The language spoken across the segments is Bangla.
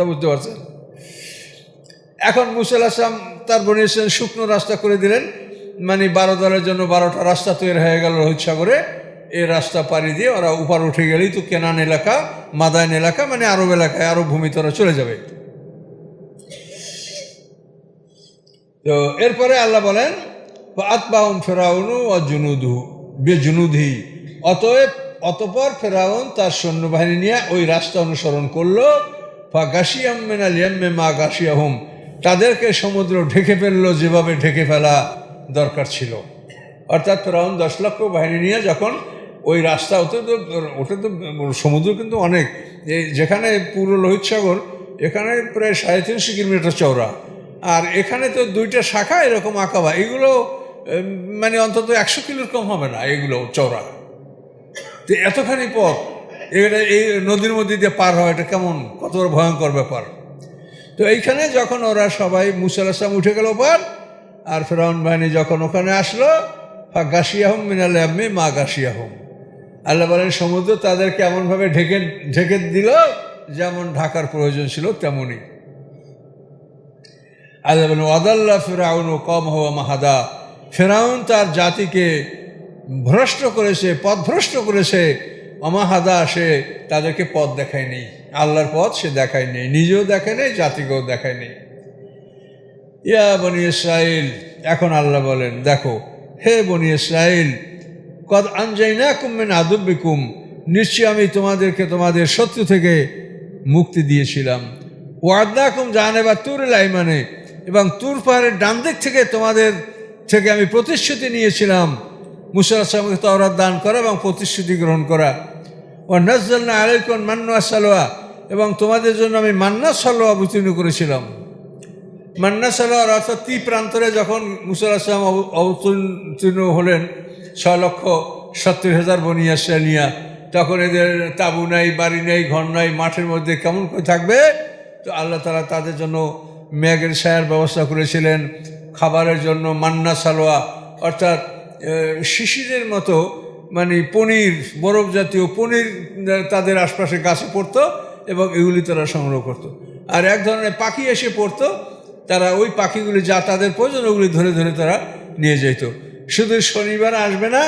কথা বুঝতে পারছেন? এখন মুসাল আসলাম তার বনি ইসরায়েল শুকনো রাস্তা করে দিলেন মানে বারো দলের জন্য বারোটা রাস্তা তৈরি হয়ে গেল রোহিত সাগরে। এই রাস্তা পাড়ি দিয়ে ওরা উপার উঠে গেলেই তো কেনান এলাকা, মাদায়ন এলাকা মানে আরব এলাকায় আরব ভূমিতে ওরা চলে যাবে। তো এরপরে আল্লাহ বলেন আতবাউন ফেরাউনু ও জুনুদু বে জুনুধি অতএব অতপর ফেরাউন তার সৈন্যবাহিনী নিয়ে ওই রাস্তা অনুসরণ করল। ফা গাশিয়াম মেনাল ইয়াম্মে মা গাশিয়াহুম। তাদেরকে সমুদ্র ঢেকে ফেলল, যেভাবে ঢেকে ফেলা দরকার ছিল। অর্থাৎ ফেরাউন দশ লক্ষ বাহিনী নিয়ে যখন ওই রাস্তা ওতে তো ওটা তো সমুদ্র কিন্তু অনেক। এই যেখানে পুরো লোহিত সাগর, এখানে প্রায় সাড়ে তিনশো কিলোমিটার চওড়া। আর এখানে তো দুইটা শাখা এরকম আঁকাবা, এগুলো মানে অন্তত একশো কিলোর কম হবে না, এগুলো চওড়া। তো এতখানি পথ এটা এই নদীর মধ্যে দিয়ে পার হয় এটা কেমন? কত বড় ভয়ঙ্কর ব্যাপার। তো এইখানে যখন ওরা সবাই মুসাল আসলাম উঠে গেল পার আর ফেরাউন বাহিনী যখন ওখানে আসলো গাছিয়াহম মিনাল আম্মি মা গাছিয়াহম আল্লাহ বলেন, সমুদ্র তাদেরকে এমনভাবে ঢেকে ঢেকে দিল, যেমন ঢাকার প্রয়োজন ছিল তেমনই। আল্লাহ বলেন, ওয়াদাল্লা ফেরাউন ও কম হওয়া মাহাদা। ফেরাউন তার জাতিকে ভ্রষ্ট করেছে, পথভ্রষ্ট করেছে অমাহাদা সে তাদেরকে পথ দেখায় নেই। আল্লাহর পথ সে দেখায় নেই, নিজেও দেখায় নেই, জাতিকেও দেখায় নেই। ইয়া বনি ইসরাইল, এখন আল্লাহ বলেন, দেখো, হে বনি ইসরাইল, কদ আনজাই না কুমেন আদব্বিকুম, নিশ্চয়ই আমি তোমাদেরকে তোমাদের শত্রু থেকে মুক্তি দিয়েছিলাম। ওয়াদ্দাকুম জানে বা তুর লাইমানে এবং তুর পাহাড়ের ডান দিক থেকে তোমাদের থেকে আমি প্রতিশ্রুতি নিয়েছিলাম। মুসা আসলামকে তওরাত দান করা এবং প্রতিশ্রুতি গ্রহণ করা। ও নজরনা আলাইকুন মান্না সালোয়া, এবং তোমাদের জন্য আমি মান্না সালোয়া অবতীর্ণ করেছিলাম। মান্না সালোয়ার অর্থাৎ তি প্রান্তরে যখন মুসাল আসলাম অব- অবতীর্ণ হলেন ছ লক্ষ সত্তর হাজার বনিয়া সেনিয়া তখন এদের তাবু নাই, বাড়ি নেই, ঘর নাই, মাঠের মধ্যে কেমন করে থাকবে? তো আল্লাহ তালা তাদের জন্য মেঘের ছায়ার ব্যবস্থা করেছিলেন। খাবারের জন্য মান্না সালোয়া, অর্থাৎ শিশিরের মতো মানে পনির, বরফ জাতীয় পনির তাদের আশপাশে গাছে পড়তো এবং এগুলি তারা সংগ্রহ করত। আর এক ধরনের পাখি এসে পড়তো, তারা ওই পাখিগুলি যা তাদের প্রয়োজন ওগুলি ধরে ধরে তারা নিয়ে যেত শুধু শনিবার আসবে না,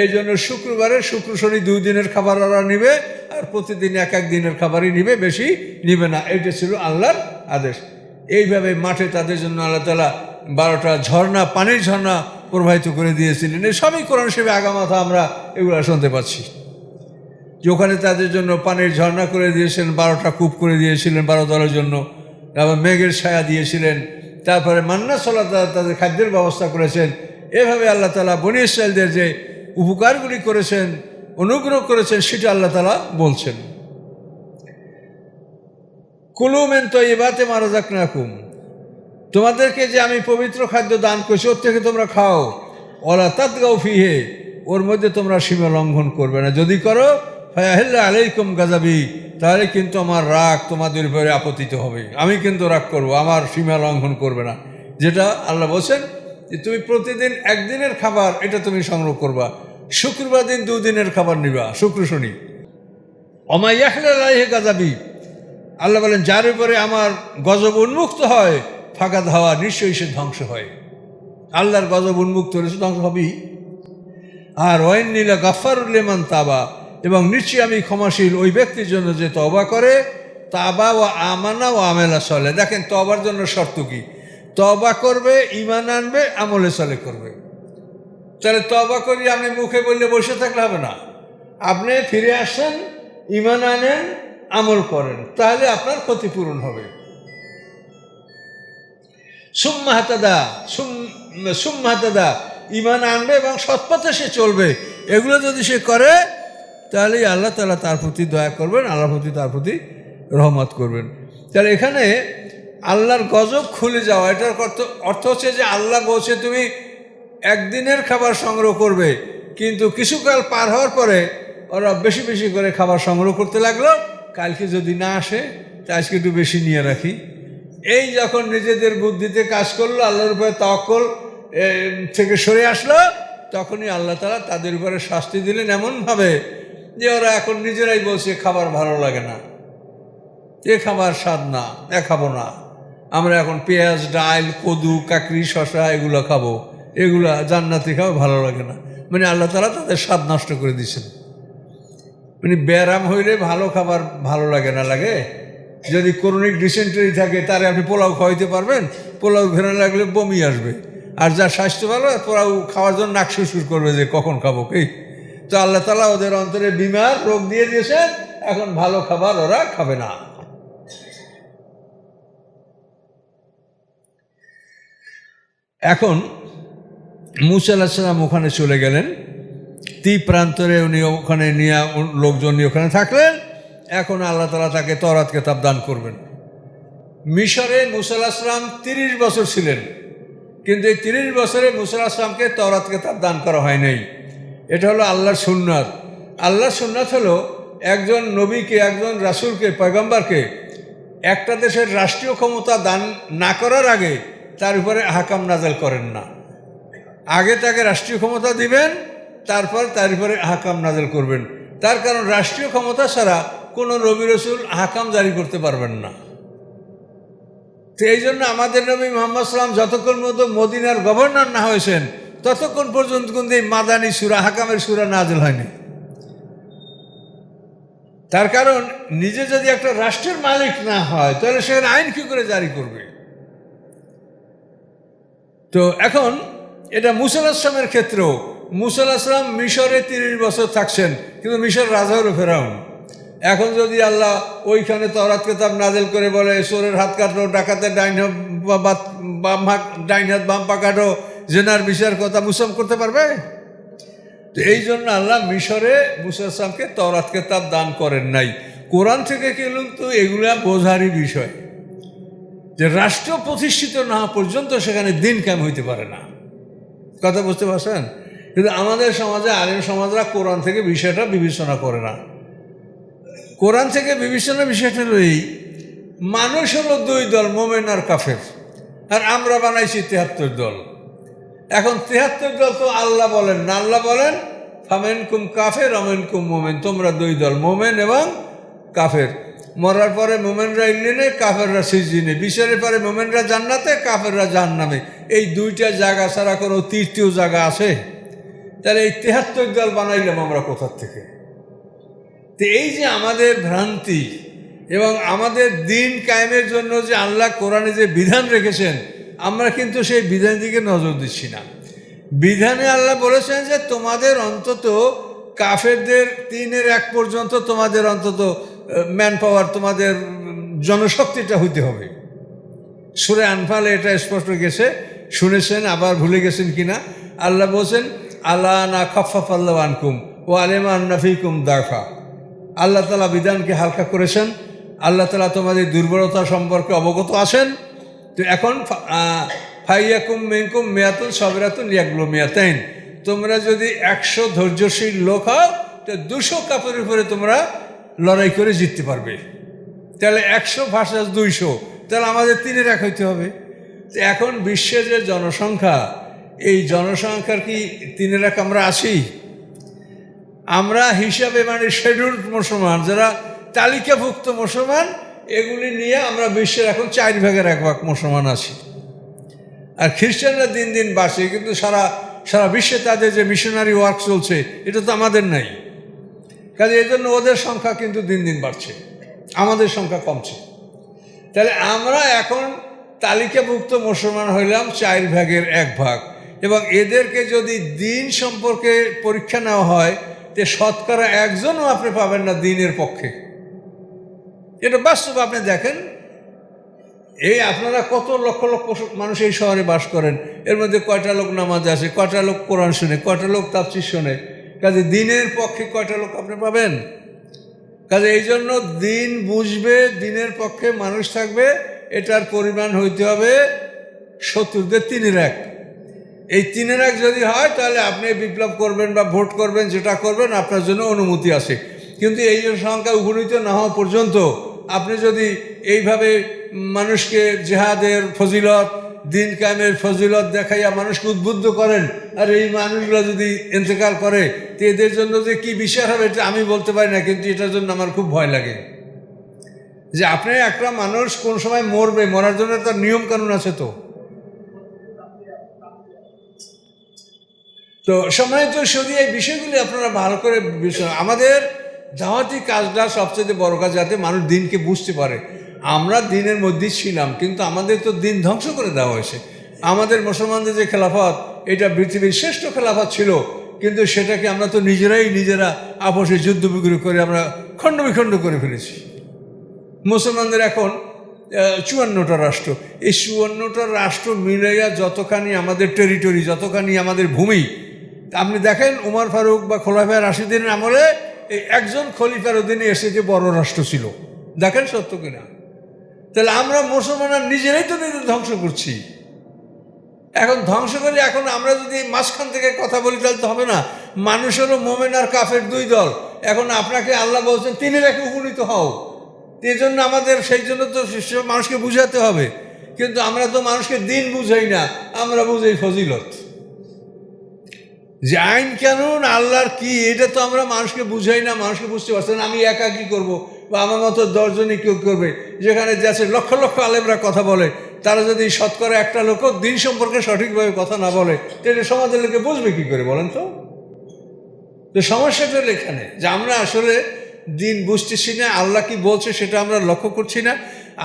এই জন্য শুক্রবারে শুক্র শনি দুই দিনের খাবার ওরা নিবে আর প্রতিদিন এক এক দিনের খাবারই নিবে, বেশি নিবে না। এটা ছিল আল্লাহর আদেশ। এইভাবে মাঠে তাদের জন্য আল্লাহ তালা বারোটা ঝর্ণা, পানির ঝর্ণা প্রবাহিত করে দিয়েছিলেন। সবই কোরআন হিসেবে আগামাথা আমরা এগুলো শুনতে পাচ্ছি। যে ওখানে তাদের জন্য পানির ঝর্ণা করে দিয়েছিলেন, বারোটা কূপ করে দিয়েছিলেন বারো দলের জন্য, তারপর মেঘের ছায়া দিয়েছিলেন, তারপরে মান্না সলা তাদের খাদ্যের ব্যবস্থা করেছেন। এভাবে আল্লাহ তালা বনি ইসরায়েলদের যে উপকারগুলি করেছেন, অনুগ্রহ করেছেন, সেটা আল্লাহ তালা বলছেন। কুলুমেন তো এবাতে মারা যাক না কুম তোমাদেরকে যে আমি পবিত্র খাদ্য দান করছি, ওর থেকে তোমরা খাও। ওলা তাতগাও ফিহে, ওর মধ্যে তোমরা সীমা লঙ্ঘন করবে না। যদি করো, ফায়াহিল্লা আলাইকুম গাজাবি তাহলে কিন্তু আমার রাগ তোমাদের উপরে আপতিত হবে। আমি কিন্তু রাগ করব, আমার সীমা লঙ্ঘন করবে না। যেটা আল্লাহ বলছেন যে তুমি প্রতিদিন একদিনের খাবার, এটা তুমি সংগ্রহ করবা। শুক্রবার দিন দুদিনের খাবার নিবা, শুক্র শনি। অমাইয়াহলা গাজাবি আল্লাহ বলেন, যার উপরে আমার গজব উন্মুক্ত হয় ফাঁকা ধাওয়া নিশ্চয়ই সে ধ্বংস হয়। আল্লাহর গজব উন্মুক্ত হলে সে ধ্বংস হবেই। আর ওয়াইন নীলা গাফারুল্লেমান তাবা, এবং নিশ্চয়ই আমি ক্ষমাশীল ওই ব্যক্তির জন্য যে তবা করে, তাবা ও আমানা ও আমেলা চলে দেখেন তবার জন্য শর্ত কি? তবা করবে ইমান আনবে, আমলে চলে করবে। তাহলে তবা করি, আপনি মুখে বললে বসে থাকলে হবে না। আপনি ফিরে আসেন ইমান আনেন, আমল করেন। তাহলে আপনার ক্ষতিপূরণ হবে। সুম্মা হাতাদা সুম সুম্মা ইমান আনবে এবং সৎপথে সে চলবে। এগুলো যদি সে করে, তাহলে আল্লাহ তালা তার প্রতি দয়া করবেন, আল্লাহর প্রতি তার প্রতি রহমত করবেন। তাহলে এখানে আল্লাহর গজব খুলে যাওয়া, এটার অর্থ হচ্ছে যে আল্লাহ বলছে, তুমি একদিনের খাবার সংগ্রহ করবে। কিন্তু কিছুকাল পার হওয়ার পরে ওরা বেশি বেশি করে খাবার সংগ্রহ করতে লাগল। কালকে যদি না আসে তা আজকে একটু বেশি নিয়ে রাখি। এই যখন নিজেদের বুদ্ধিতে কাজ করল, আল্লাহর উপরে তকল থেকে সরে আসলো, তখনই আল্লাহ তালা তাদের উপরে শাস্তি দিলেন এমনভাবে যে ওরা এখন নিজেরাই বলছে খাবার ভালো লাগে না। এ খাবার স্বাদ না, এ খাব না। আমরা এখন পেঁয়াজ, ডাল, কদু, কাকড়ি শশা এগুলো খাব। এগুলো জান্নাতি খাব ভালো লাগে না। মানে আল্লাহ তালা তাদের স্বাদ নষ্ট করে দিয়েছেন। মানে ব্যায়াম হইলে ভালো খাবার ভালো লাগে না লাগে? যদি করোনিক ডিসেন্টারি থাকে, তারে আপনি পোলাও খাওয়াইতে পারবেন। পোলাও ঘেরা লাগলে বমি আসবে। আর যার স্বাস্থ্য ভালো, পোলাও খাওয়ার জন্য নাক শুরু করবে যে, কখন খাব কি? তো আল্লাহ তালা ওদের অন্তরে বিমার রোগ দিয়ে দিয়েছেন, এখন ভালো খাবার ওরা খাবে না। এখন মুসা ওখানে চলে গেলেন। তি প্রান্তরে উনি ওখানে নিয়ে, লোকজন নিয়ে ওখানে থাকলেন। এখন আল্লাহ তালা তাকে তরাত কেতাব দান করবেন। মিশরে মুসাল্লাহাম তিরিশ বছর ছিলেন, কিন্তু এই তিরিশ বছরে মুসাল্লাহামকে তরাত কেতাব দান করা হয় নাই। এটা হলো আল্লাহর সুন্নাত। আল্লাহর সুন্নাত হলো একজন নবীকে, একজন রাসুলকে, পয়গম্বরকে একটা দেশের রাষ্ট্রীয় ক্ষমতা দান না করার আগে তার উপরে হাকাম নাজেল করেন না। আগে তাকে রাষ্ট্রীয় ক্ষমতা দিবেন, তারপর তার উপরে হাকাম নাজেল করবেন। তার কারণ রাষ্ট্রীয় ক্ষমতা ছাড়া কোনো নবী রসুল হাকাম জারি করতে পারবেন না। তো এই জন্য আমাদের নবী মোহাম্মদ সাল্লাম যতক্ষণ মতো মদিনার গভর্নর না হয়েছেন, ততক্ষণ পর্যন্ত কিন্তু এই মাদানি সুরা হাকামের সুরা নাজেল হয়নি। তার কারণ নিজে যদি একটা রাষ্ট্রের মালিক না হয়, তাহলে সেখানে আইন কী করে জারি করবে? তো এখন এটা মুসাল আসলামের ক্ষেত্রেও মুসাল আসলাম মিশরে তিরিশ বছর থাকছেন, কিন্তু মিশর রাজা হলো ফেরাউন। এখন যদি আল্লাহ ওইখানে তরাত কেতাব নাজেল করে বলে, সোরের হাত কাটো, ডাকাতের ডাইন বাম হাত, ডাইন হাত, বাম পা কাটো, জেনার বিচার কথা মুসম করতে পারবে? তো এই জন্য আল্লাহ মিশরে মুসা আসলামকে তরাত কেতাব দান করেন নাই। কোরআন থেকে কিন্তু এগুলা বোঝারই বিষয় যে রাষ্ট্র প্রতিষ্ঠিত না পর্যন্ত সেখানে দিন কেম হইতে পারে না। কথা বুঝতে পারছেন? কিন্তু আমাদের সমাজে, আলিম সমাজরা কোরআন থেকে বিষয়টা বিবেচনা করে না। কোরআন থেকে বিবেচনা বিষয়টা এই, মানুষ হলো দুই দল, মোমেন আর কাফের। আর আমরা বানাইছি তেহাত্তর দল। এখন তেহাত্তর দল তো আল্লাহ বলেন না, আল্লাহ বলেন ফামেন কুম কাফের অমেন কুম মোমেন। তোমরা দুই দল, মোমেন এবং কাফের। মরার পরে মোমেনরা ইন্ডিনে কাফেররা সিজিনে বিচারের পরে মোমেনরা জান্নাতে, কাফেররা জাহান্নামে। এই দুইটা জায়গা ছাড়া কোনো তৃতীয় জায়গা আছে? তাহলে এই তেহাত্তর দল বানাইলাম আমরা কোথার থেকে? তো এই যে আমাদের ভ্রান্তি এবং আমাদের দিন কায়েমের জন্য যে আল্লাহ কোরআনে যে বিধান রেখেছেন, আমরা কিন্তু সেই বিধান দিকে নজর দিচ্ছি না। বিধানে আল্লাহ বলেছেন যে তোমাদের অন্তত কাফেরদের তিনের এক পর্যন্ত তোমাদের অন্তত ম্যান পাওয়ার তোমাদের জনশক্তিটা হইতে হবে। সুরে আনফালে এটা স্পষ্ট গেছে, শুনেছেন, আবার ভুলে গেছেন কিনা? আল্লাহ বলছেন আল্লাহ না আনকুম ও আলেমা নাফিকুম দাফা। আল্লাহ তালা বিধানকে হালকা করেছেন, আল্লাহ তালা তোমাদের দুর্বলতা সম্পর্কে অবগত আছেন। তো এখন ফাইয়াকুম মেঙ্কুম মেয়াতুল সবেরাতুল ইয়াগুলো মেয়াতাইন। তোমরা যদি একশো ধৈর্যশীল লোক হও, তো দুশো কাপের উপরে তোমরা লড়াই করে জিততে পারবে। তাহলে একশো ভার্সাস দুইশো, তাহলে আমাদের তিনের এক হইতে হবে। তো এখন বিশ্বের যে জনসংখ্যা এই জনসংখ্যার কি তিনের এক আমরা আছি? আমরা হিসাবে মানে শেডিউল মুসলমান, যারা তালিকাভুক্ত মুসলমান, এগুলি নিয়ে আমরা বিশ্বের এখন চার ভাগের এক ভাগ মুসলমান আছি। আর খ্রিস্টানরা দিন দিন বাঁচে, কিন্তু সারা সারা বিশ্বে তাদের যে মিশনারি ওয়ার্ক চলছে, এটা তো আমাদের নাই। কাজে এই জন্য ওদের সংখ্যা কিন্তু দিন দিন বাড়ছে, আমাদের সংখ্যা কমছে। তাহলে আমরা এখন তালিকাভুক্ত মুসলমান হইলাম চার ভাগের এক ভাগ। এবং এদেরকে যদি দিন সম্পর্কে পরীক্ষা নেওয়া হয়, তে শতকরা একজনও আপনি পাবেন না দিনের পক্ষে। এটা বাস্তব, আপনি দেখেন। এই আপনারা কত লক্ষ লক্ষ মানুষ এই শহরে বাস করেন। এর মধ্যে কয়টা লোক নামাজ আসে কয়টা লোক কোরআন শুনে, কয়টা লোক তাপসির শোনে। কাজে দিনের পক্ষে কয়টা লোক আপনি পাবেন? কাজে এই জন্য দিন বুঝবে, দিনের পক্ষে মানুষ থাকবে, এটার পরিমাণ হইতে হবে শত্রুদের তিনের এক। এই তিনের এক যদি হয়, তাহলে আপনি বিপ্লব করবেন বা ভোট করবেন, যেটা করবেন, আপনার জন্য অনুমতি আছে। কিন্তু এই সংখ্যা উপনীত না হওয়া পর্যন্ত আপনি যদি এইভাবে মানুষকে জেহাদের ফজিলত, দিন কায়েমের ফজিলত দেখাইয়া মানুষকে উদ্বুদ্ধ করেন, আর এই মানুষগুলো যদি ইন্তেকাল করে, তো এদের জন্য যে কী বিচার হবে, এটা আমি বলতে পারি না, কিন্তু এটার জন্য আমার খুব ভয় লাগে। যে আপনি একটা মানুষ কোন সময় মরবে, মরার জন্য তার নিয়ম কানুন আছে তো। তো সম্মানিত সদি এই বিষয়গুলি আপনারা ভালো করে আমাদের দাওয়াতি কাজটা সবচেয়ে বড় কাজ, যাতে মানুষ দিনকে বুঝতে পারে। আমরা দিনের মধ্যেই ছিলাম, কিন্তু আমাদের তো দিন ধ্বংস করে দেওয়া হয়েছে। আমাদের মুসলমানদের যে খেলাফত, এটা পৃথিবীর শ্রেষ্ঠ খেলাফত ছিল, কিন্তু সেটাকে আমরা তো নিজেরাই নিজেরা আপসে যুদ্ধ বিগ্রহ করে আমরা খণ্ড বিখণ্ড করে ফেলেছি। মুসলমানদের এখন চুয়ান্নটা রাষ্ট্র। এই চুয়ান্নটা রাষ্ট্র মিলাইয়া যতখানি আমাদের টেরিটরি যতখানি আমাদের ভূমি আপনি দেখেন উমর ফারুক বা খোলাফা রাশিদিনের আমলে এই একজন খলিফার অধীনে এসে যে বড় রাষ্ট্র ছিল। দেখেন সত্য কিনা? তাহলে আমরা মুসলমানরা নিজেরাই তো নিজেদের ধ্বংস করছি। এখন ধ্বংস করে এখন আমরা যদি মাঝখান থেকে কথা বলি, তাহলে তো হবে না। মানুষেরও মোমেন আর কাফের দুই দল। এখন আপনাকে আল্লাহ বলছেন, তিনি রেখে উপনীত হও। এই জন্য আমাদের সেই জন্য তো মানুষকে বুঝাতে হবে। কিন্তু আমরা তো মানুষকে দিন বুঝাই না, আমরা বুঝাই ফজিলত। যে আইন কানুন, আল্লাহর কি, এটা তো আমরা মানুষকে বুঝাই না, মানুষকে বুঝতে পারছি না, আমি একা কি করব? বা আমার মতো দশজনই কেউ করবে? যেখানে যাচ্ছে লক্ষ লক্ষ আলেমরা কথা বলে, তারা যদি শতকরা একটা লোকও দিন সম্পর্কে সঠিকভাবে কথা না বলে, তাহলে সমাজের লোকে বুঝবে কী করে বলেন তো? তো সমস্যাটা এখানে, যে আমরা আসলে দিন বুঝতেছি না, আল্লাহ কি বলছে সেটা আমরা লক্ষ্য করছি না।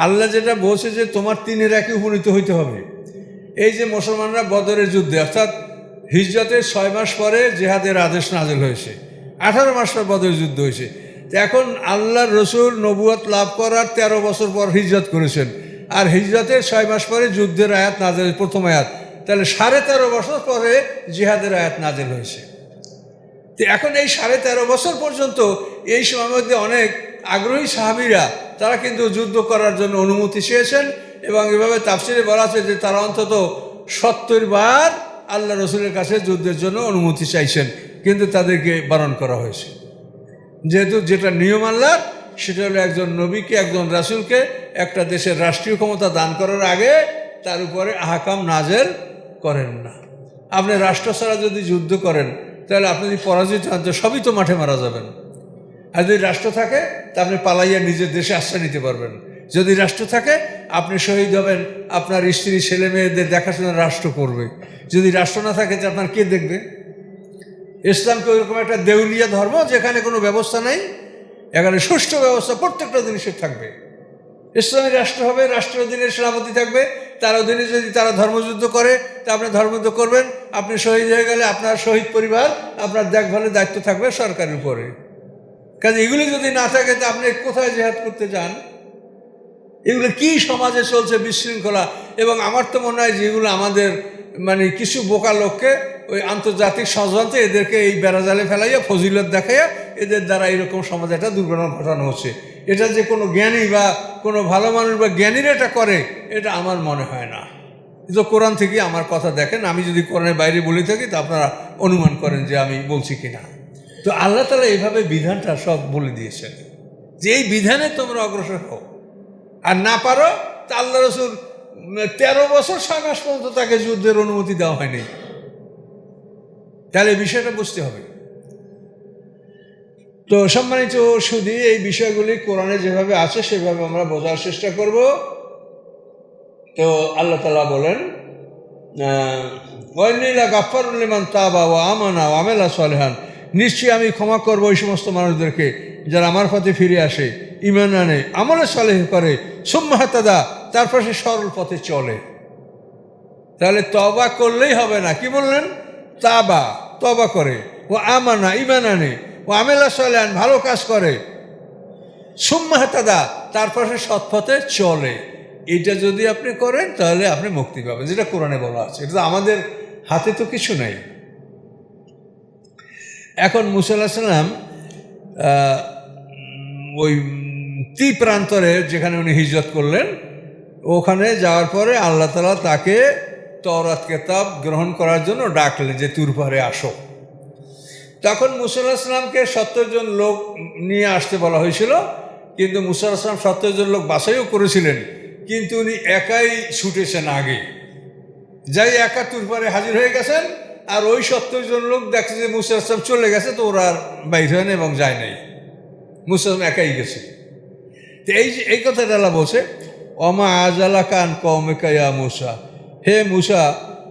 আল্লাহ যেটা বলছে যে তোমার তিনের একে উপনীত হইতে হবে। এই যে মুসলমানরা বদরের যুদ্ধে, অর্থাৎ হিজরতের ছয় মাস পরে জেহাদের আদেশ নাজেল হয়েছে। আঠারো মাস পর বদরের যুদ্ধ হয়েছে। এখন আল্লাহর রসুল নবুয়াত লাভ করার তেরো বছর পর হিজরত করেছেন। আর হিজরতের ছয় মাস পরে যুদ্ধের আয়াত নাজেল প্রথম আয়াত। তাহলে সাড়ে তেরো বছর পরে জিহাদের আয়াত নাজেল হয়েছে। তো এখন এই সাড়ে তেরো বছর পর্যন্ত এই সময়ের মধ্যে অনেক আগ্রহী সাহাবিরা, তারা কিন্তু যুদ্ধ করার জন্য অনুমতি চেয়েছেন এবং এভাবে তাফসিরে বলা আছে যে তারা অন্তত সত্তর বার আল্লাহ রসুলের কাছে যুদ্ধের জন্য অনুমতি চাইছেন, কিন্তু তাদেরকে বারণ করা হয়েছে। যেহেতু যেটা নিয়ম আল্লাহর, সেটা হলো একজন নবীকে, একজন রাসুলকে একটা দেশের রাষ্ট্রীয় ক্ষমতা দান করার আগে তার উপরে আহাকাম নাজের করেন না। আপনি রাষ্ট্র ছাড়া যদি যুদ্ধ করেন, তাহলে আপনি যদি পরাজিত হন, তো সবই তো মাঠে মারা যাবেন। আর যদি রাষ্ট্র থাকে, তা আপনি পালাইয়া নিজের দেশে আশ্রয় নিতে পারবেন। যদি রাষ্ট্র থাকে আপনি শহীদ হবেন, আপনার স্ত্রী, ছেলে মেয়েদের দেখাশোনা রাষ্ট্র করবে। যদি রাষ্ট্র না থাকে আপনার কে দেখবে? ইসলামকে ওইরকম একটা দেউলিয়া ধর্ম যেখানে কোনো ব্যবস্থা নেই, এখানে সুষ্ঠু ব্যবস্থা প্রত্যেকটা জিনিসের থাকবে। ইসলামী রাষ্ট্র হবে, রাষ্ট্রের অধীনে সেনাপতি থাকবে, তার অধীনে যদি তারা ধর্মযুদ্ধ করে, তা আপনি ধর্মযুদ্ধ করবেন, আপনি শহীদ হয়ে গেলে আপনার শহীদ পরিবার, আপনার দেখভালের দায়িত্ব থাকবে সরকারের উপরে। কাজে এগুলি যদি না থাকে, তা আপনি কোথায় জেহাদ করতে যান এগুলো কি সমাজে চলছে বিশৃঙ্খলা? এবং আমার তো মনে হয় যে এগুলো আমাদের মানে কিছু বোকা লোককে ওই আন্তর্জাতিক ষড়যন্ত্রে এদেরকে এই বেড়াজালে ফেলাইয়া, ফজিলত দেখাইয়া এদের দ্বারা এরকম সমাজে একটা দুর্ঘটনা ঘটানো হচ্ছে। এটা যে কোনো জ্ঞানী বা কোনো ভালো মানুষ বা জ্ঞানীরা এটা করে, এটা আমার মনে হয় না। তো কোরআন থেকে আমার কথা দেখেন, আমি যদি কোরআনের বাইরে বলে থাকি, তা আপনারা অনুমান করেন যে আমি বলছি কিনা। তো আল্লাহ তালা এইভাবে বিধানটা সব বলে দিয়েছেন। যে এই বিধানে তোমরা অগ্রসর হও। আর না পারো, তা আল্লাহ রসুল তেরো বছর মাস পর্যন্ত তাকে যুদ্ধের অনুমতি দেওয়া হয়নি। তাহলে বিষয়টা বুঝতে হবে। তো সম্মানিত শুধু এই বিষয়গুলি কোরআনে যেভাবে আছে, সেভাবে আমরা বোঝার চেষ্টা করব। তো আল্লাহ তালা বলেন ওয়াইনিলা গাফারুল্লিমান তাবা ও আমানা ও আমেলা সলেহান। নিশ্চয়ই আমি ক্ষমা করব ওই সমস্ত মানুষদেরকে, যারা আমার পথে ফিরে আসে। ইমান আনে, আমলে সলেহ করে সুম্মাহাতাদা তারপর সে সরল পথে চলে। তাহলে তবা করলেই হবে না, কি বললেন? তাবা তবা করে। ও আমানা ইমান আনে। ও আমেলা সলেহান, ভালো কাজ করে। সুম্মাহাতাদা তারপর সে সৎপথে চলে। এটা যদি আপনি করেন, তাহলে আপনি মুক্তি পাবেন, যেটা কোরআনে বলা আছে। এটা তো আমাদের হাতে তো কিছু নেই। এখন মুসাল্লাহ সাল্লাম ওই তি প্রান্তরে যেখানে উনি হিজরত করলেন, ওখানে যাওয়ার পরে আল্লাহ তালা তাকে তওরাত কেতাব গ্রহণ করার জন্য ডাকলেন যে, তুর আসো। তখন মুসাল্লাহ সাল্লামকে সত্তর জন লোক নিয়ে আসতে বলা হয়েছিল, কিন্তু মুসাল্লাহ সাল্লাম সত্তর জন লোক বাছাইও করেছিলেন, কিন্তু উনি একাই ছুটেছেন আগে। যাই একা তুরপারে হাজির হয়ে গেছেন, আর ওই সত্তর জন লোক দেখছে যে মুসা চলে গেছে, তো ওরা আর বাইর হয় না এবং যায় নাই। মুসা একাই গেছে। তো এই যে, এই কথাটা আল্লাহ বলছে অমা আজালা কান কমেকায়া মুসা? হে মুসা,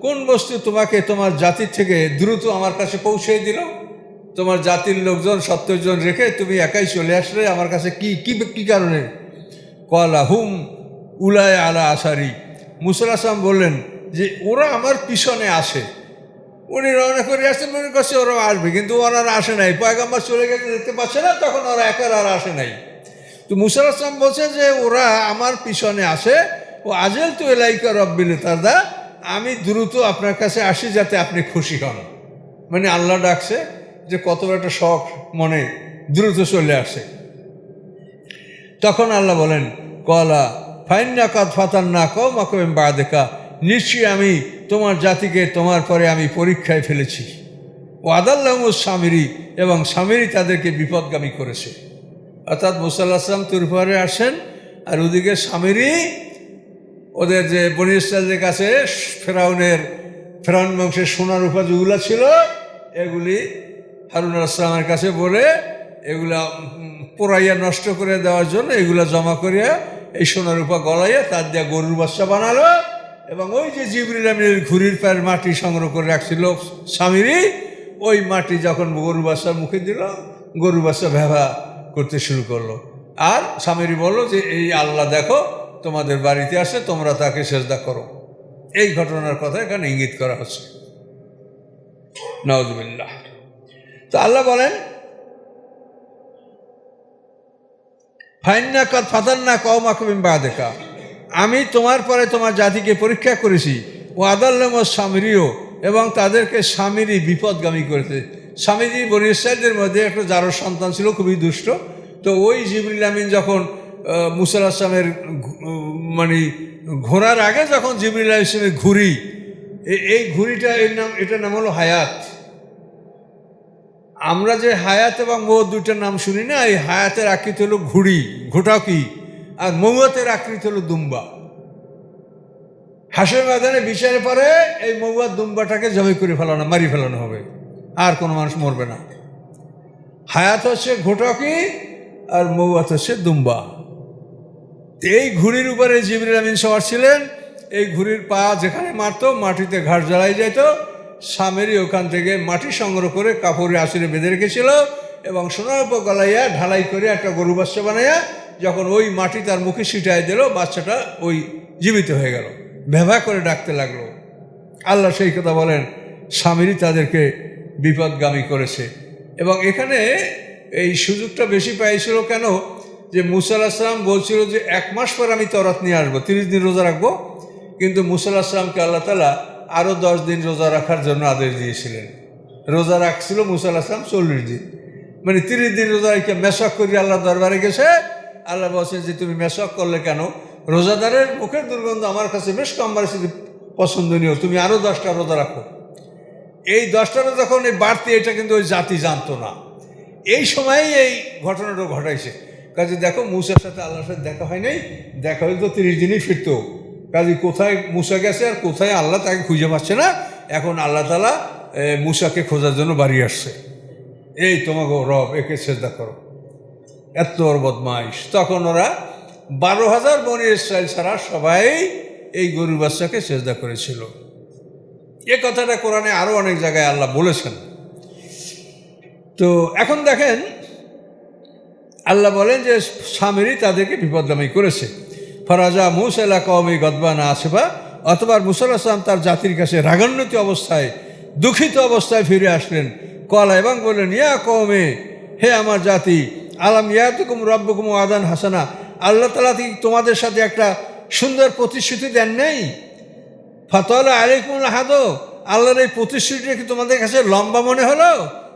কোন বস্তু তোমাকে তোমার জাতির থেকে দ্রুত আমার কাছে পৌঁছে দিল? তোমার জাতির লোকজন সত্তর জন রেখে তুমি একাই চলে আসলে আমার কাছে কি কি কি কারণে? কলা হুম উলায় আলা আসারি। মুসল আসলাম বললেন যে, ওরা আমার পিছনে আসে। উনি রওনা করে আসছেন, মনে করছে ওরা আসবে, কিন্তু ওরা আসে নাই। পয়গাম্বার চলে গেছে দেখতে পাচ্ছে না, তখন ওরা একার আর আসে নাই। তো মুসার আসলাম বলছে যে ওরা আমার পিছনে আসে। ও আজেল তো এলাইকা রব্বিল তারদা আমি দ্রুত আপনার কাছে আসি যাতে আপনি খুশি হন। মানে আল্লাহ ডাকছে যে কত একটা শখ মনে দ্রুত চলে আসে। তখন আল্লাহ বলেন, কলা ফাইন্না কাদ ফাতান না কম আকবেম বা দেখা নিশ্চয়ই আমি তোমার জাতিকে তোমার পরে আমি পরীক্ষায় ফেলেছি। ও আদাল্লাহ স্বামীরি এবং স্বামীরই তাদেরকে বিপদগামী করেছে। অর্থাৎ মুসাল্লাহ আসলাম তুরফারে আসেন, আর ওদিকে স্বামীরই ওদের যে বনি ইসরায়েলদের কাছে ফেরাউনের, ফেরাউন বংশের সোনার উপা যেগুলো ছিল, এগুলি হারুন আসলামের কাছে বলে এগুলা পোড়াইয়া নষ্ট করে দেওয়ার জন্য এগুলা জমা করিয়া এই সোনার উপা গলাইয়া তার দিয়া গরুর বাচ্চা বানালো এবং ওই যে জিবরিল ঘুড়ির পায়ের মাটি সংগ্রহ করে রাখছিল স্বামীরই, ওই মাটি যখন গরু বাচ্চার মুখে দিল গরু বাচ্চা ভেবা করতে শুরু করল। আর স্বামীরই বলল যে, এই আল্লাহ দেখো, তোমাদের বাড়িতে আসে, তোমরা তাকে সেজদা করো। এই ঘটনার কথা এখানে ইঙ্গিত করা হচ্ছে। নওয়াজবিল্লাহ তো আল্লাহ বলেন, ফাইন্না কাদ ফাতান্না কম আকবিম দেখা আমি তোমার পরে তোমার জাতিকে পরীক্ষা করেছি। ও আদাল্লাম স্বামীরিও এবং তাদেরকে স্বামীরই বিপদগামী করেছে। স্বামীজি বনি ইসরায়েলদের মধ্যে একটা যারো সন্তান ছিল খুবই দুষ্ট। তো ওই জিবরিল আমিন যখন আহ, মুসা আসলামের মানে ঘোরার আগে যখন জিবরিল ইসলামের এ- এই ঘুড়িটা এর নাম এটার নাম হলো হায়াত। আমরা যে হায়াত এবং মৌ দুইটার নাম শুনি না এই হায়াতের আকৃতি হলো ঘুড়ি ঘোটাকি আর মৌয়াতের আকৃতি হলো দুম্বা। হাসের ময়দানে বিচারে পরে এই মৌয়ার দুম্বাটাকে জবাই করে ফেলানো মারি ফেলানো হবে। আর কোনো মানুষ মরবে না। হায়াত হচ্ছে ঘোটাকি আর মৌয়াত হচ্ছে দুম্বা। এই ঘুড়ির উপরে জিবরিল আমিন সবার ছিলেন, এই ঘুড়ির পা যেখানে মারতো, মাটিতে ঘাট জ্বালাই যেত, স্বামীরই ওখান থেকে মাটি সংগ্রহ করে কাপড়ে আসিরে বেঁধে রেখেছিল এবং সোনার উপর গলাইয়া ঢালাই করে একটা গরু বাচ্চা বানাইয়া যখন ওই মাটি তার মুখে ছিটাই দিল, বাচ্চাটা ওই জীবিত হয়ে গেল। ভেভা করে ডাকতে লাগল। আল্লাহ সেই কথা বলেন, স্বামীরই তাদেরকে বিপদগামী করেছে। এবং এখানে এই সুযোগটা বেশি পাইছিল কেন? যে মুসাল আসলাম বলছিল যে এক মাস পর আমি তরাত নিয়ে আসব, তিরিশ দিন রোজা রাখব। কিন্তু মুসাল আসলামকে আল্লাহ তালা আরও দশ দিন রোজা রাখার জন্য আদেশ দিয়েছিলেন। রোজা রাখছিল মুসাল আসলাম চল্লিশ দিন। মানে তিরিশ দিন রোজা রেখে মেশক করি আল্লাহ দরবারে গেছে। আল্লাহ বলছে যে তুমি মেশক করলে কেন? রোজাদারের মুখের দুর্গন্ধ আমার কাছে বেশ কম বাড়ছে পছন্দনীয়। তুমি আরও দশটা রোজা রাখো। এই দশটারও যখন এই বাড়তি এটা কিন্তু ওই জাতি জানতো না। এই সময়েই এই ঘটনাটা ঘটাইছে। কাজে দেখো মুসার সাথে আল্লাহর সাথে দেখা হয় নাই। দেখা হলে তো তিরিশ দিনই ফিরতো। কাজে কোথায় মুসা গেছে আর কোথায় আল্লাহ তাকে খুঁজে পাচ্ছে না? এখন আল্লাহ তালা এ, মুসাকে খোঁজার জন্য বাড়ি আসছে। এই তোমাকে রব একে চেষ্টা করো। এত বদমাইশ। তখন ওরা বারো হাজার বনি ইসরায়েল ছাড়া সবাই এই গরু বাচ্চাকে চেষ্টা করেছিল। এ কথাটা কোরআনে আরও অনেক জায়গায় আল্লাহ বলেছেন। তো এখন দেখেন, আল্লাহ বলেন যে স্বামীরই তাদেরকে বিপদগামী করেছে। ফরাজা মুসাল্লা কওমি গদবানা আসবা, অথবা মুসাল তার জাতির কাছে রাগান্বিত অবস্থায়, দুঃখিত অবস্থায় ফিরে আসলেন। কলা এবং বললেন, ইয়া কওমে, হে আমার জাতি, আলাম ইয়াতুকুম রব্বকুম আদান হাসানা, আল্লাহ তালা তোমাদের সাথে একটা সুন্দর প্রতিশ্রুতি দেন নেই? ফতলা আলাইকুম হাদো আল্লাহর এই প্রতিশ্রুতিটা কি তোমাদের কাছে লম্বা মনে হলো?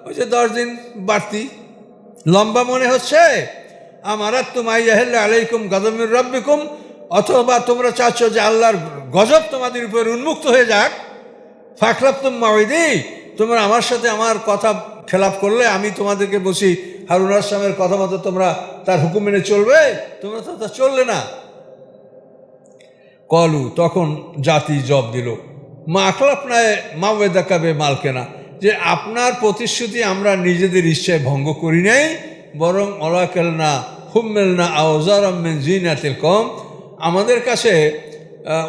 ওই যে দশ দিন বাড়তি। লম্বা মনে হচ্ছে? আমার তোমাই আলাইকুম গদমির রব্বিকুম, অথবা তোমরা চাচ্ছ যে আল্লাহর গজব তোমাদের উপর উন্মুক্ত হয়ে যাক। ফাকলাপ তুম মাওয়াইদি তোমরা আমার সাথে আমার কথা খেলাপ করলে, আমি তোমাদেরকে বসি হারুন আসলামের কথা মতো তোমরা তার হুকুম মেনে চলবে? তোমরা তো তা চললে না। কলু, তখন জাতি জব দিল, মা আখলাপনায় মা ওয়েদাকাবে মালকেনা যে আপনার প্রতিশ্রুতি আমরা নিজেদের ইচ্ছায় ভঙ্গ করি নাই, বরং অলাকেল না হুম্মেলনা আওজার জিনাতিল কম আমাদের কাছে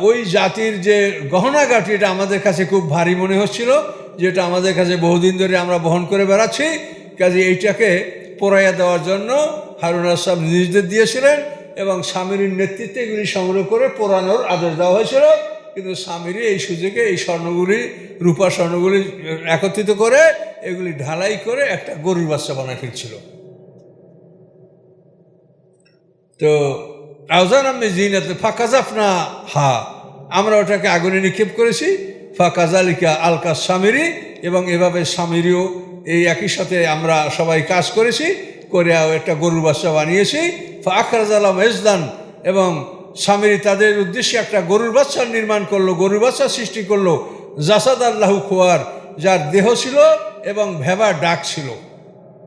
ওই জাতির যে গহনাগাটি, এটা আমাদের কাছে খুব ভারী মনে হচ্ছিল, যেটা আমাদের কাছে বহুদিন ধরে আমরা বহন করে বেড়াচ্ছি। কাজে এইটাকে পোড়াইয়া দেওয়ার জন্য হারুন আসলাম নির্দেশ দিয়েছিলেন। এবং স্বামীর নেতৃত্বে এগুলি সংগ্রহ করে পোড়ানোর আদেশ দেওয়া হয়েছিল। কিন্তু স্বামীরই এই সুযোগে এই স্বর্ণগুলি, রূপা স্বর্ণগুলি একত্রিত করে এগুলি ঢালাই করে একটা গরুর বাচ্চা বানায় ফেলছিল। তো আউজান আমি জিনাত ফাঁকাজাফনা হা, আমরা ওটাকে আগুনে নিক্ষেপ করেছি। ফাঁকাজালিকা আলকা স্বামীরি এবং এভাবে স্বামীরিও এই একই সাথে আমরা সবাই কাজ করেছি। করে একটা গরুর বাচ্চা বানিয়েছি। ফাখরাজালাম মেজদান এবং স্বামীরি তাদের উদ্দেশ্যে একটা গরুর বাচ্চা নির্মাণ করল, গরুর বাচ্চা সৃষ্টি করল। জাসাদ আল্লাহু খোয়ার, যার দেহ ছিল এবং ভেবা ডাক ছিল।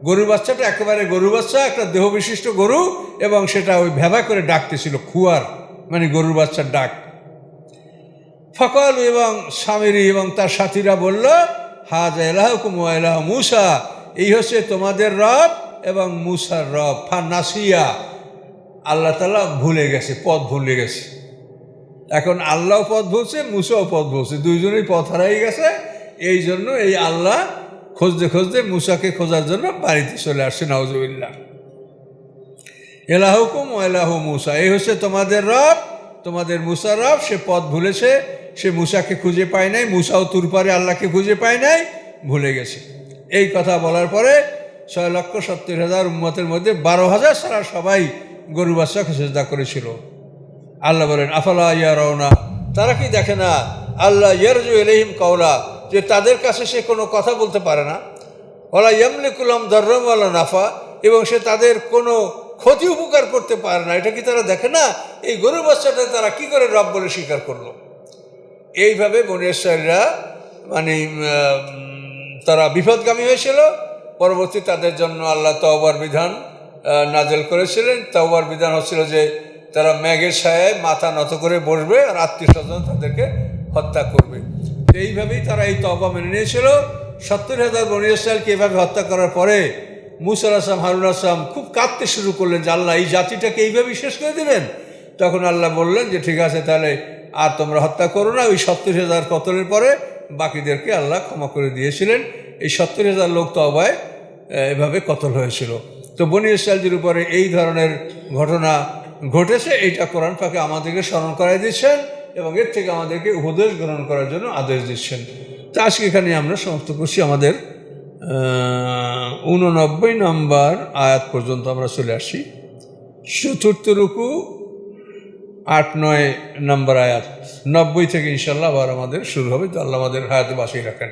গরুর বাচ্চাটা একেবারে গরু বাচ্চা, একটা দেহ বিশিষ্ট গরু এবং সেটা ওই ভেবা করে ডাকতেছিল খুয়ার মানে গরুর বাচ্চার ডাক। ফকল এবং স্বামীরি এবং তার সাথীরা বলল, হাজ এলাহ কুমু এলাহ মুসা, এই হচ্ছে তোমাদের রব এবং মুসার রব ফা নাসিয়া আল্লাহ তালা ভুলে গেছে, পথ ভুলে গেছে। এখন আল্লাহ পথ ভুলছে, মুসাও পথ ভুলছে, দুইজনেই পথ হারাই গেছে। এই জন্য এই আল্লাহ খুঁজতে খুঁজতে মুসাকে খোঁজার জন্য বাড়িতে চলে আসছে নওজবিল্লা এলাহুকুম এলাহ মুসা, এই হচ্ছে তোমাদের রব, তোমাদের মুসার রব, সে পথ ভুলেছে, সে মুসাকে খুঁজে পায় নাই, মুসাও তুর পারে আল্লাহকে খুঁজে পায় নাই, ভুলে গেছে। এই কথা বলার পরে ছয় লক্ষ সত্তর হাজার উম্মতের মধ্যে বারো হাজার সারা সবাই গরু বাচ্চাকে সেজদা করেছিল। আল্লাহ বলেন, আফালা ইয়া রওনা তারা কি দেখে না? আল্লাহ ইয়ারজু এলহিম কওলা। যে তাদের কাছে সে কোনো কথা বলতে পারে না। ওলা ইয়ামলিকুলাম দর্রম আল্লাহ নাফা। এবং সে তাদের কোনো ক্ষতি উপকার করতে পারে না। এটা কি তারা দেখে না? এই গরু বাচ্চাটা তারা কি করে রব বলে স্বীকার করল? এইভাবে বনেশ্বরীরা মানে তারা বিপদগামী হয়েছিল। পরবর্তী তাদের জন্য আল্লাহ তওবার বিধান নাজেল করেছিলেন। তওবার বিধান হচ্ছিল যে তারা ম্যাগের ছায়ায় মাথা নত করে বসবে আর আত্মীয় স্বজন তাদেরকে হত্যা করবে। এইভাবেই তারা এই তবা মেনে নিয়েছিল। সত্তর হাজার বনি ইসরায়েলকে এভাবে হত্যা করার পরে মুসার আসলাম হারুন আসলাম খুব কাঁদতে শুরু করলেন যে আল্লাহ, এই জাতিটাকে এইভাবেই শেষ করে দেবেন তখন আল্লাহ বললেন যে, ঠিক আছে, তাহলে আর তোমরা হত্যা করো না। ওই সত্তর হাজার কতলের পরে বাকিদেরকে আল্লাহ ক্ষমা করে দিয়েছিলেন। এই সত্তর হাজার লোক তবায় এভাবে কতল হয়েছিল। তো বনি ইসরায়েলদের উপরে এই ধরনের ঘটনা ঘটেছে, এইটা কোরআন পাকে আমাদেরকে স্মরণ করাই দিচ্ছেন এবং এর থেকে আমাদেরকে উপদেশ গ্রহণ করার জন্য আদেশ দিচ্ছেন। তো আজকে এখানে আমরা সমস্ত করছি আমাদের উননব্বই নম্বর আয়াত পর্যন্ত আমরা চলে আসি চতুর্থ রুকু আট নয় নম্বর আয়াত। নব্বই থেকে ইনশাল্লাহ আবার আমাদের শুরু হবে। তো আল্লাহ আমাদের হায়াতে বাসিয়ে রাখেন।